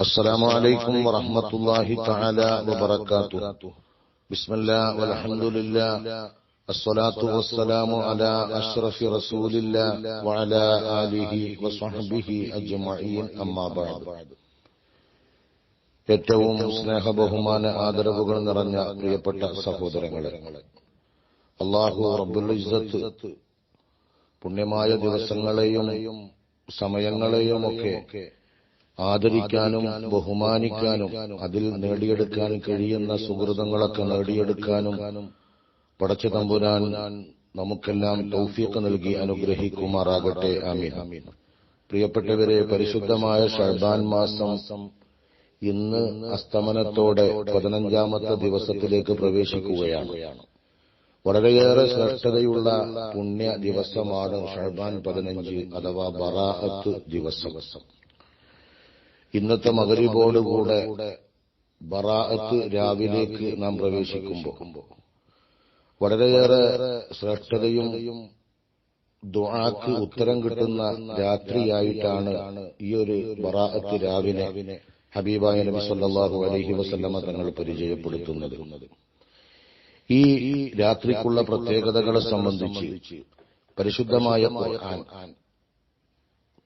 السلام عليكم ورحمة الله تعالى وبركاته بسم الله والحمد لله الصلاة والسلام على أشرف رسول الله وعلى آله وصحبه أجمعين أما بعد ഏറ്റവും സ്നേഹ ബഹുമാന ആദരവുകൾ നിറഞ്ഞ പ്രിയപ്പെട്ട സഹോദരങ്ങളെ അള്ളാഹു റബ്ബുൽ ഇസ്സത്ത് പുണ്യമായ ദിവസങ്ങളെയും സമയങ്ങളെയും ഒക്കെ ആദരിക്കാനും ബഹുമാനിക്കാനും അതിൽ നേടിയെടുക്കാൻ കഴിയുന്ന സുഹൃതങ്ങളൊക്കെ നേടിയെടുക്കാനും പടച്ച തമ്പുരാൻ നമുക്കെല്ലാം തൗഫീഖ് നൽകി അനുഗ്രഹിക്കുമാറാകട്ടെ. ആമീൻ. പ്രിയപ്പെട്ടവരെ പരിശുദ്ധമായ ഷഹബാൻ മാസം ഇന്ന് അസ്തമനത്തോടെ പതിനഞ്ചാമത്തെ ദിവസത്തിലേക്ക് പ്രവേശിക്കുകയാണ്. വളരെയേറെ ശ്രേഷ്ഠതയുള്ള പുണ്യ ദിവസമാണ് ഷഹബാൻ പതിനഞ്ച് അഥവാ ബറാഅത്ത് ദിവസം. ഇന്നത്തെ മകരിബോടുകൂടെ ബറാഅത്ത് രാവിലേക്ക് നാം പ്രവേശിക്കുമ്പോൾ വളരെയേറെ ശ്രേഷ്ഠതയും ദുആക്ക് ഉത്തരം കിട്ടുന്ന രാത്രിയായിട്ടാണ് ഈ ഒരു ബറാഅത്ത് രാവിലെ ഹബീബായ നബി സല്ലല്ലാഹു അലൈഹി വസല്ലമ തങ്ങൾ പരിചയപ്പെടുത്തുന്നത്. ഈ രാത്രിക്കുള്ള പ്രത്യേകതകളെ സംബന്ധിച്ച് പരിശുദ്ധമായ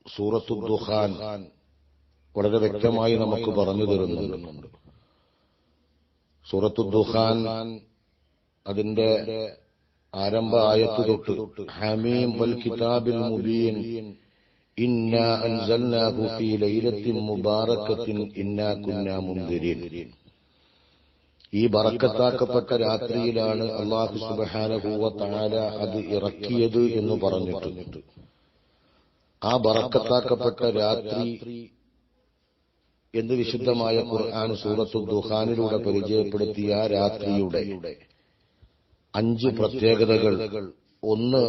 സൂറത്തു ദുഖാൻ വളരെ വ്യക്തമായി നമുക്ക് പറഞ്ഞു തരുന്നുണ്ട്. സൂറത്തു ദുഹാൻ അതിന്റെ ആരംഭ ആയത്ത് തൊട്ട് ഹമീം വൽ കിതാബിൽ മുബീൻ അൻസൽനാഹു ഫീ ലൈലത്തിൻ മുബാറകത്തിൻ ഇന്നാ കുന്നാ മുൻദിരീൻ ഈ ബറക്കത്താക്കപ്പെട്ട രാത്രിയിലാണ് അള്ളാഹു സുബ്ഹാനഹു വ തആല അത് ഇറക്കിയത് എന്ന് പറഞ്ഞിട്ടുണ്ട് ആ ബറക്കത്താക്കപ്പെട്ട രാത്രി എന്ന് വിശുദ്ധമായ ഖുർആൻ സൂറത്തു ദുഹാനിലൂടെ പരിചയപ്പെടുത്തിയ രാത്രിയുടെ അഞ്ച് പ്രത്യേകതകൾ. ഒന്ന്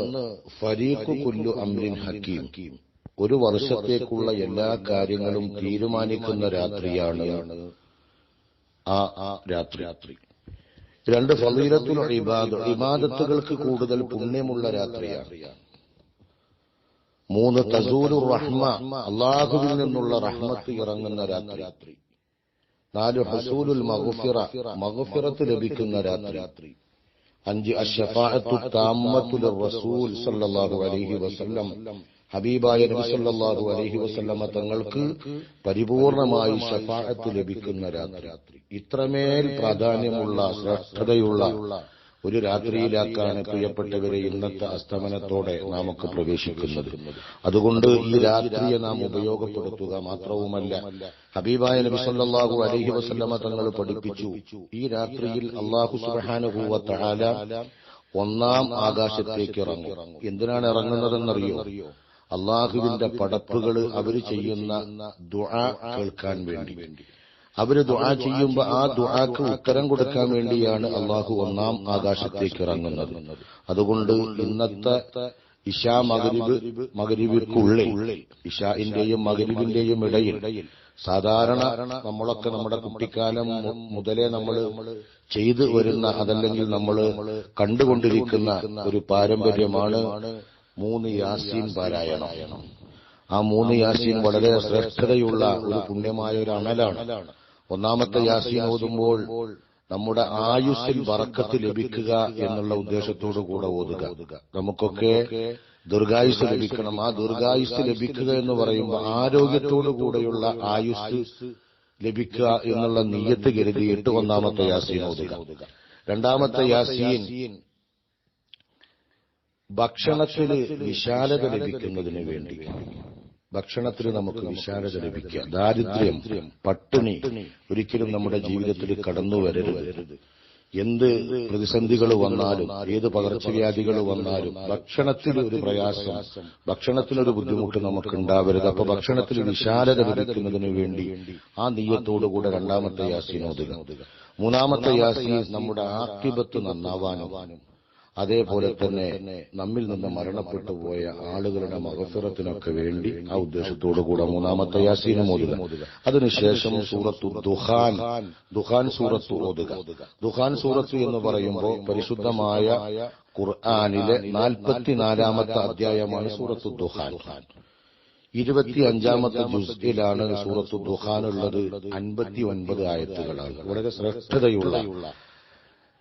ഫരീഖു കുല്ലു അമ്രിൻ ഹക്കീം. ഒരു വർഷത്തേക്കുള്ള എല്ലാ കാര്യങ്ങളും തീരുമാനിക്കുന്ന രാത്രിയാണ് ആ രാത്രി. രണ്ട് ഫലീലത്തുൽ ഇബാദ്. ഇബാദത്തുകൾക്ക് കൂടുതൽ പുണ്യമുള്ള രാത്രിയാണ്. മൂന്ന് തസൂരു റഹ്മ. അള്ളാഹുവിൽ നിന്നുള്ള റഹ്മത്ത് ഇറങ്ങുന്ന രാത്രി. നാല് ഹസൂലുൽ മഹുഫിറ മഹുഫിറത്ത് ലഭിക്കുന്ന രാത്രി. അഞ്ച് അഷഫാഅത്തു താമത്തുൽ റസൂൽ സല്ലല്ലാഹു അലൈഹി വസല്ലം. ഹബീബായ നബി സല്ലല്ലാഹു അലൈഹി വസല്ലമ തങ്ങൾക്ക് പരിപൂർണമായി ഷഫാഅത്ത് ലഭിക്കുന്ന രാത്രി. ഇത്രമേൽ പ്രാധാന്യമുള്ള ശ്രദ്ധതയുള്ള ഒരു രാത്രിയിലാക്കാണ് പ്രിയപ്പെട്ടവരെ ഇന്നത്തെ അസ്തമനത്തോടെ നാമൊക്കെ പ്രവേശിക്കുന്നത്. അതുകൊണ്ട് ഈ രാത്രിയെ നാം ഉപയോഗപ്പെടുത്തുക മാത്രവുമല്ല. ഹബീബായ നബി സല്ലല്ലാഹു അലൈഹി വസല്ലമ തങ്ങൾ പഠിപ്പിച്ചു. ഈ രാത്രിയിൽ അള്ളാഹു സുബ്ഹാനഹു വ തആല ഒന്നാം ആകാശത്തേക്ക് ഇറങ്ങും. എന്തിനാണ് ഇറങ്ങുന്നതെന്നറിയോ? അള്ളാഹുവിന്റെ പടപ്പുകൾ അവർ ചെയ്യുന്ന ദുആ കേൾക്കാൻ വേണ്ടി. അവർ ദുആ ചെയ്യുമ്പോൾ ആ ദുആക്ക് ഉത്തരം കൊടുക്കാൻ വേണ്ടിയാണ് അള്ളാഹു ഒന്നാം ആകാശത്തേക്ക് ഇറങ്ങുന്നത്. അതുകൊണ്ട് ഇന്നത്തെ ഇഷാ മകരിബ് മകരിബിക്കുള്ളിൽ ഇഷാഇന്റെയും മകരിബിന്റെയും ഇടയിൽ സാധാരണ നമ്മളൊക്കെ നമ്മുടെ കുട്ടിക്കാലം മുതലേ നമ്മൾ ചെയ്തു വരുന്ന അതല്ലെങ്കിൽ നമ്മൾ കണ്ടുകൊണ്ടിരിക്കുന്ന ഒരു പാരമ്പര്യമാണ് മൂന്ന് യാസീൻ പാരായണം. ആ മൂന്ന് യാസീൻ വളരെ ശ്രേഷ്ഠതയുള്ള ഒരു പുണ്യമായ ഒരു അമലാണ്. ഒന്നാമത്തെ യാസീൻ ഓതുമ്പോൾ നമ്മുടെ ആയുസ്സിൽ വറക്കത്ത് ലഭിക്കുക എന്നുള്ള ഉദ്ദേശത്തോടു കൂടെ ഓതുക. നമുക്കൊക്കെ ദീർഘായുസ് ലഭിക്കണം. ആ ദീർഘായുസ് ലഭിക്കുക എന്ന് പറയുമ്പോൾ ആരോഗ്യത്തോടു കൂടെയുള്ള ആയുസ് ലഭിക്കുക എന്നുള്ള നീയത്ത് കരുതിയിട്ട് ഒന്നാമത്തെ യാസീൻ ഓതുക. രണ്ടാമത്തെ യാസീൻ ഭക്ഷണത്തിൽ വിശാലത ലഭിക്കുന്നതിന് വേണ്ടി. ഭക്ഷണത്തിൽ നമുക്ക് വിശാലത ലഭിക്കുക ദാരിദ്ര്യം പട്ടിണി ഒരിക്കലും നമ്മുടെ ജീവിതത്തിൽ കടന്നു വരരുത്. എന്ത് പ്രതിസന്ധികൾ വന്നാലും ഏത് പകർച്ചവ്യാധികൾ വന്നാലും ഭക്ഷണത്തിൽ ഒരു പ്രയാസം ഭക്ഷണത്തിനൊരു ബുദ്ധിമുട്ട് നമുക്ക് ഉണ്ടാവരുത് അപ്പൊ ഭക്ഷണത്തിൽ വിശാലത ലഭിക്കുന്നതിന് വേണ്ടി ആ നീയത്തോടുകൂടെ രണ്ടാമത്തെ ഓതുക മൂന്നാമത്തെ യാസീൻ നമ്മുടെ ആക്ഷിപത്ത് നന്നാവാനും അതേപോലെ തന്നെ നമ്മിൽ നിന്ന് മരണപ്പെട്ടു പോയ ആളുകളുടെ മകഫിറത്തിനൊക്കെ വേണ്ടി ആ ഉദ്ദേശത്തോടുകൂടെ മൂന്നാമത്തെ യാസീനം ഓതുക. അതിനുശേഷം സൂറത്തു ദുഹാൻ. ദുഹാൻ. സൂറത്തു ഓതുക. ദുഹാൻ സൂറത്ത് എന്ന് പറയുമ്പോൾ പരിശുദ്ധമായ ഖുർആാനിലെ നാൽപ്പത്തിനാലാമത്തെ അധ്യായമാണ് സൂറത്തു ദുഹാൻ. ഇരുപത്തി അഞ്ചാമത്തെ ജുസ്തിലാണ് സൂറത്തു ദുഹാനുള്ളത് അൻപത്തി ഒൻപത് ആയത്തുകളാണ്. വളരെ ശ്രേഷ്ഠതയുള്ള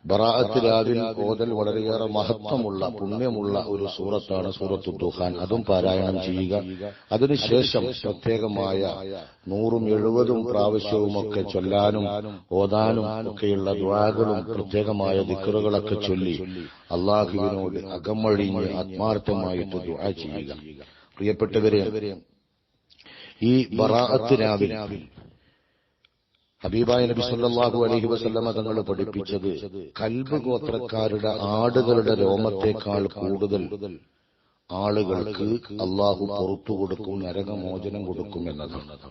ബറാഅത്ത് രാവിൽ ഓതൽ വളരെയേറെ മഹത്വമുള്ള പുണ്യമുള്ള ഒരു സൂറത്താണ് സൂറത്തു ദുഹാൻ അതും പാരായണം ചെയ്യുക. അതിനുശേഷം പ്രത്യേകമായ നൂറും എഴുപതും പ്രാവശ്യവുമൊക്കെ ചൊല്ലാനും ഓതാനും ഒക്കെയുള്ള ദ്വാകളും പ്രത്യേകമായ ദിക്കറുകളൊക്കെ ചൊല്ലി അള്ളാഹുവിനോട് അകമഴിഞ്ഞ് ആത്മാർത്ഥമായിട്ട് ദുആ ചെയ്യുക. പ്രിയപ്പെട്ടവരെ ഈ ബറാഅത്ത് രാവിൽ ഹബീബായ നബി സല്ലാഹു അലഹി വസല്ലമ തങ്ങൾ പഠിപ്പിച്ചത് കൽബ് ഗോത്രക്കാരുടെ ആടുകളുടെ രോമത്തെക്കാൾ കൂടുതൽ ആളുകൾക്ക് അള്ളാഹു പുറത്തു കൊടുക്കും നരകമോചനം കൊടുക്കും എന്നതാണ്.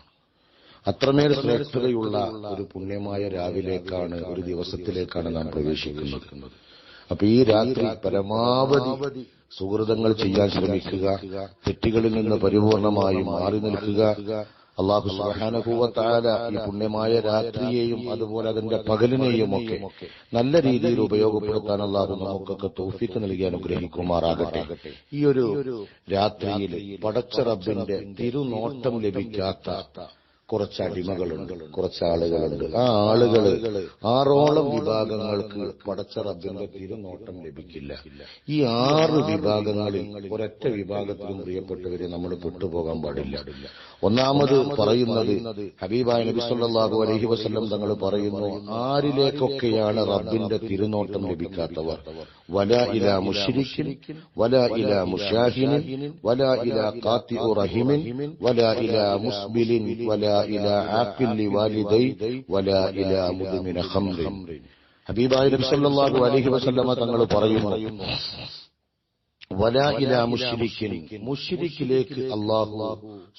അത്രമേൽ ശ്രേഷ്ഠതയുള്ള ഒരു പുണ്യമായ രാവിലേക്കാണ് ഒരു ദിവസത്തിലേക്കാണ് നാം പ്രവേശിക്കുന്നത്. അപ്പൊ ഈ രാത്രി പരമാവധി സുഹൃതങ്ങൾ ചെയ്യാൻ ശ്രമിക്കുക തെറ്റുകളിൽ നിന്ന് പരിപൂർണമായി മാറി നിൽക്കുക അള്ളാഹു സുഹാനുഭൂവത്താല ഈ പുണ്യമായ രാത്രിയെയും അതുപോലെ അതിന്റെ പകലിനെയും ഒക്കെ നല്ല രീതിയിൽ ഉപയോഗപ്പെടുത്താൻ അള്ളാഹു നമുക്കൊക്കെ തോഫിക്ക് നൽകി അനുഗ്രഹിക്കുമാറാകട്ടെ. ഈ ഒരു രാത്രിയിൽ പടച്ച റബ്ബിന്റെ തിരുനോട്ടം ലഭിക്കാത്ത കുറച്ച് അടിമകളുണ്ട്. കുറച്ച് ആളുകളുണ്ട്. ആ ആളുകൾ ആറോളം വിഭാഗങ്ങൾക്ക് പടച്ച റബ്ബിന്റെ തിരുനോട്ടം ലഭിക്കില്ല. ഈ ആറ് വിഭാഗങ്ങളിൽ ഒരൊറ്റ വിഭാഗത്തിലും പ്രിയപ്പെട്ടവരെ നമ്മൾ പെട്ടുപോകാൻ പാടില്ല. ഒന്നാമത് പറയുന്നത് ഹബീബായ നബി സല്ലാഹു അലൈഹി വസല്ലം തങ്ങൾ പറയുന്നു ആരിലേക്കൊക്കെയാണ് റബ്ബിന്റെ തിരുനോട്ടം ലഭിക്കാത്തവർ? വല ഇല മുഷിരിഖിൻ വല ഇല മുഷാഹിനിൻ വല ഇല കാത്തി റഹിമിൻ വല ഇല മുസ്ബിലിൻ വല ഇല ആഖിൽ വാലിദൈ വല ഇല മുദ്മിന ഹംറിൻ ഹബീബായ നബി സല്ലാഹു അലൈഹി വസല്ലമ തങ്ങൾ പറയുന്നു വല ഇല മുഷ്രിഖിൻ മുഷ്രിഖിലേക്ക് അല്ലാഹു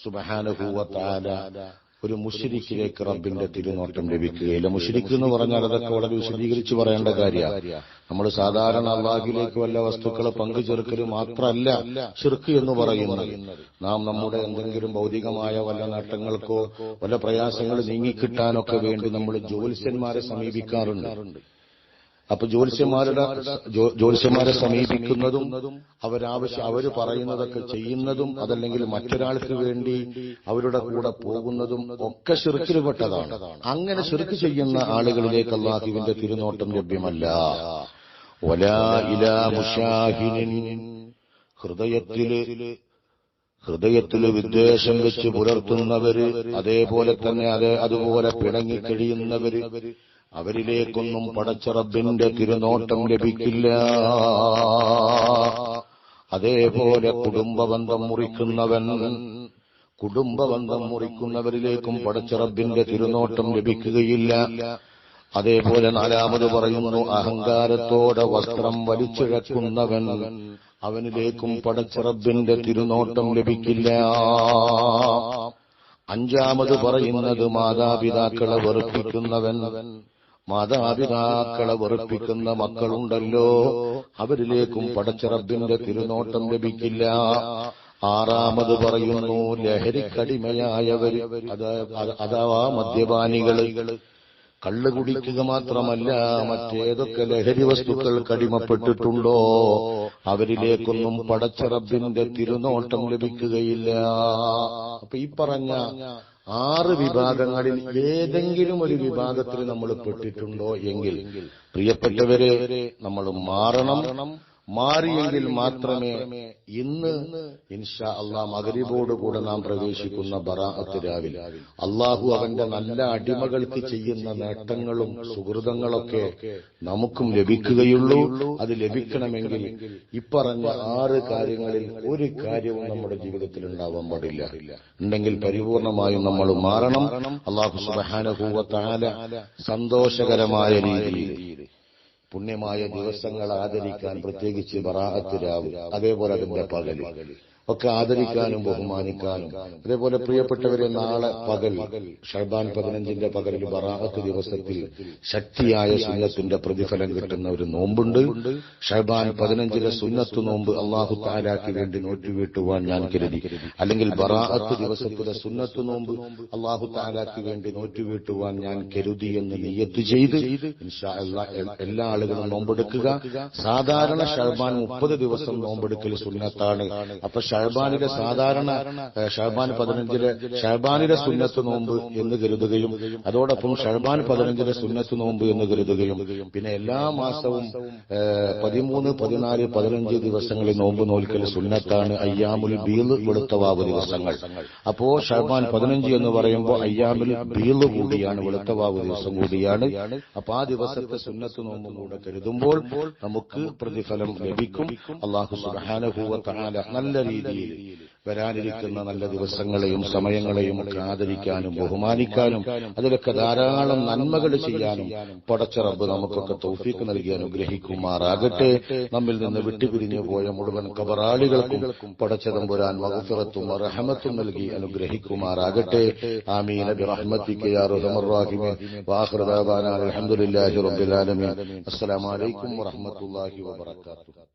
സുബ്ഹാനഹു വ ഒരു മുഷിരിക്കിലേക്ക് റബ്ബിന്റെ തിരുനോട്ടം ലഭിക്കുകയില്ല. മുഷിരിക്ക് എന്ന് പറഞ്ഞാൽ അതൊക്കെ വളരെ വിശദീകരിച്ച് പറയേണ്ട കാര്യമാണ്. നമ്മൾ സാധാരണ അള്ളാഹിലേക്ക് വല്ല വസ്തുക്കളെ പങ്കുചേർക്കൽ മാത്രമല്ല ഷിർക്ക് എന്ന് പറയുന്നത്. നാം നമ്മുടെ എന്തെങ്കിലും ഭൗതികമായ വല്ല നേട്ടങ്ങൾക്കോ വല്ല പ്രയാസങ്ങൾ നീങ്ങിക്കിട്ടാനൊക്കെ വേണ്ടി നമ്മൾ ജ്യോത്സ്യന്മാരെ സമീപിക്കാറുണ്ട്. അപ്പൊ ജ്യോത്സ്യന്മാരുടെ ജ്യോത്സ്യന്മാരെ സമീപിക്കുന്നതും അവരാവശ്യം അവർ പറയുന്നതൊക്കെ ചെയ്യുന്നതും അതല്ലെങ്കിൽ മറ്റൊരാൾക്ക് വേണ്ടി അവരുടെ കൂടെ പോകുന്നതും ഒക്കെ ശിർക്കിൽപ്പെട്ടതാണ്. അങ്ങനെ ശിർക്ക് ചെയ്യുന്ന ആളുകളിലേക്ക് അള്ളാഹുവിന്റെ തിരുനോട്ടം ലഭ്യമല്ല. ഹൃദയത്തിൽ ഹൃദയത്തിൽ വിദ്വേഷം വെച്ച് പുലർത്തുന്നവര് അതേപോലെ തന്നെ അതേ അതുപോലെ പിണങ്ങിക്കഴിയുന്നവര് അവരിലേക്കൊന്നും പടച്ചറബിന്റെ തിരുനോട്ടം ലഭിക്കില്ല. അതേപോലെ കുടുംബബന്ധം മുറിക്കുന്നവൻ കുടുംബബന്ധം മുറിക്കുന്നവരിലേക്കും പടച്ചറബിന്റെ തിരുനോട്ടം ലഭിക്കുകയില്ല. അതേപോലെ നാലാമത് പറയുന്നു അഹങ്കാരത്തോടെ വസ്ത്രം വലിച്ചിഴക്കുന്നവൻ അവനിലേക്കും പടച്ചറബിന്റെ തിരുനോട്ടം ലഭിക്കില്ല. അഞ്ചാമത് പറയുന്നത് മാതാപിതാക്കളെ വെറുപ്പിക്കുന്നവൻ മാതാപിതാക്കളെ വെറുപ്പിക്കുന്ന മക്കളുണ്ടല്ലോ. അവരിലേക്കും പടച്ചിറബിന്റെ തിരുനോട്ടം ലഭിക്കില്ല. ആറാമത് പറയുന്നു ലഹരിക്കടിമയായവർ അഥവാ മദ്യപാനികൾ. കള്ള് കുടിക്കുക മാത്രമല്ല മറ്റേതൊക്കെ ലഹരി വസ്തുക്കൾ കടിമപ്പെട്ടിട്ടുണ്ടോ? അവരിലേക്കൊന്നും പടച്ചിറബിന്റെ തിരുനോട്ടം ലഭിക്കുകയില്ല. അപ്പൊ ഈ പറഞ്ഞ ആറ് വിഭാഗങ്ങളിൽ ഏതെങ്കിലും ഒരു വിഭാഗത്തിൽ നമ്മൾ പെട്ടിട്ടുണ്ടോ എങ്കിൽ പ്രിയപ്പെട്ടവരെ നമ്മൾ മാറണം. മാറിയെങ്കിൽ മാത്രമേ ഇന്ന് ഇൻഷാ അള്ളാഹ് മകരിബോട് കൂടെ നാം പ്രവേശിക്കുന്ന ബറാഅത്ത് രാവിൽ അള്ളാഹു അവന്റെ നല്ല അടിമകൾക്ക് ചെയ്യുന്ന നേട്ടങ്ങളും സുഹൃതങ്ങളൊക്കെ നമുക്കും ലഭിക്കുകയുള്ളൂ. അത് ലഭിക്കണമെങ്കിൽ ഇപ്പറഞ്ഞ ആറ് കാര്യങ്ങളിൽ ഒരു കാര്യവും നമ്മുടെ ജീവിതത്തിൽ ഉണ്ടാവാൻ പാടില്ല. ഉണ്ടെങ്കിൽ പരിപൂർണമായും നമ്മൾ മാറണം. അള്ളാഹു സുബാനുഭൂവത്താല സന്തോഷകരമായ രീതിയിൽ പുണ്യമായ ദിവസങ്ങൾ ആദരിക്കാൻ പ്രത്യേകിച്ച് ബറാഹത്ത് രാവ്. അതേപോലെ അതിന്റെ പകൽ. ഒക്കെ ആദരിക്കാനും ബഹുമാനിക്കാനും. അതേപോലെ പ്രിയപ്പെട്ടവരെ നാളെ പകൽ ഷർബാൻ പതിനഞ്ചിന്റെ പകലിൽ ബറാഹത്ത് ദിവസത്തിൽ ശക്തിയായ സുന്നത്തിന്റെ പ്രതിഫലം കിട്ടുന്ന ഒരു നോമ്പുണ്ട്. ഷർബാൻ പതിനഞ്ചിലെ സുന്നത്ത് നോമ്പ് അള്ളാഹു താലാക്ക് വേണ്ടി നോറ്റുവീട്ടുവാൻ ഞാൻ കരുതി. അല്ലെങ്കിൽ ബറാഹത്ത് ദിവസത്തിലെ സുന്നത്ത് നോമ്പ് അള്ളാഹു താലാക്ക് വേണ്ടി നോറ്റുവീട്ടുവാൻ ഞാൻ കരുതി എന്ന് നിയത്ത് ചെയ്ത് എല്ലാ ആളുകളും നോമ്പെടുക്കുക. സാധാരണ ഷർബാൻ മുപ്പത് ദിവസം നോമ്പെടുക്കൽ സുന്നത്താണ്. അപ്പൊ ഷഹബാനിലെ സാധാരണ ഷഹബാൻ പതിനഞ്ചിലെ ഷഹബാനിലെ സുന്നത്ത് നോമ്പ് എന്ന് കരുതുകയും അതോടൊപ്പം ഷഹബാൻ പതിനഞ്ചിലെ സുന്നത്ത് നോമ്പ് എന്ന് കരുതുകയും പിന്നെ എല്ലാ മാസവും പതിമൂന്ന് പതിനാല് പതിനഞ്ച് ദിവസങ്ങളിൽ നോമ്പ് നോൽക്കൽ സുന്നത്താണ് അയ്യാമുൽ ബീൽ വെളുത്തവാവ് ദിവസങ്ങൾ. അപ്പോ ഷഹബാൻ പതിനഞ്ച് എന്ന് പറയുമ്പോൾ അയ്യാമുൽ ബീൽ കൂടിയാണ് വെളുത്തവാവ് ദിവസം കൂടിയാണ്. അപ്പൊ ആ ദിവസത്തെ സുന്നത്ത് നോമ്പും കൂടെ കരുതുമ്പോൾ നമുക്ക് പ്രതിഫലം ലഭിക്കും. അള്ളാഹു സുബാനുഭൂവ നല്ല രീതിയിൽ വരാനിരിക്കുന്ന നല്ല ദിവസങ്ങളെയും സമയങ്ങളെയും ഒക്കെ ആദരിക്കാനും ബഹുമാനിക്കാനും അതിലൊക്കെ ധാരാളം നന്മകൾ ചെയ്യാനും പടച്ച റബ്ബ് നമുക്കൊക്കെ തൗഫീക്ക് നൽകി അനുഗ്രഹിക്കുമാറാകട്ടെ. നമ്മിൽ നിന്ന് വിട്ടുപിരിഞ്ഞു പോയ മുഴുവൻ കബറാളികൾക്കും പടച്ചതമ്പുരാൻ മഹഫിറത്തും റഹമത്തും നൽകി അനുഗ്രഹിക്കുമാറാകട്ടെ. ആമീന ബിറഹ്മത്തിക യാ റഹീമീൻ. ദഅവാനാ അൽഹംദുലില്ലാഹി റബ്ബിൽ ആലമീൻ. അസ്സലാമു അലൈക്കും വറഹ്മത്തുള്ളാഹി വബറകാതുഹു